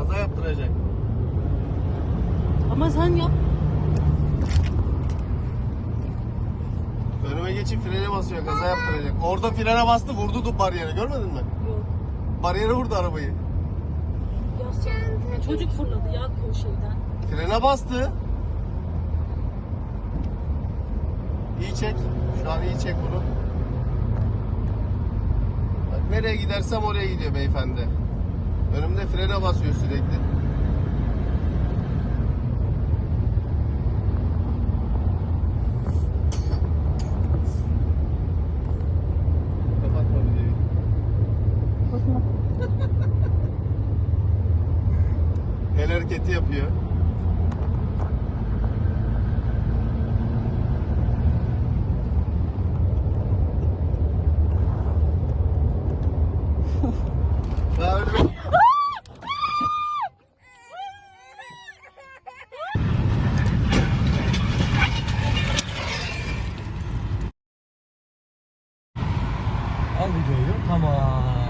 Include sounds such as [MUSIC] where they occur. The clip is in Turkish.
Kaza yaptıracak. Ama sen yap. Önüme geçip frene basıyor kaza yaptıracak. Orada frene bastı vurdu du bariyere görmedin mi? Yok. Bariyere vurdu arabayı. Ya sen- Çocuk fırladı ya o şeyden. Frene bastı. İyi çek. Şu an iyi çek bunu. Bak nereye gidersem oraya gidiyor beyefendi. Önümde frene basıyor sürekli. [LAUGHS] El hareketi yapıyor. [LAUGHS] Daha öyle Al videoyu. Tamam.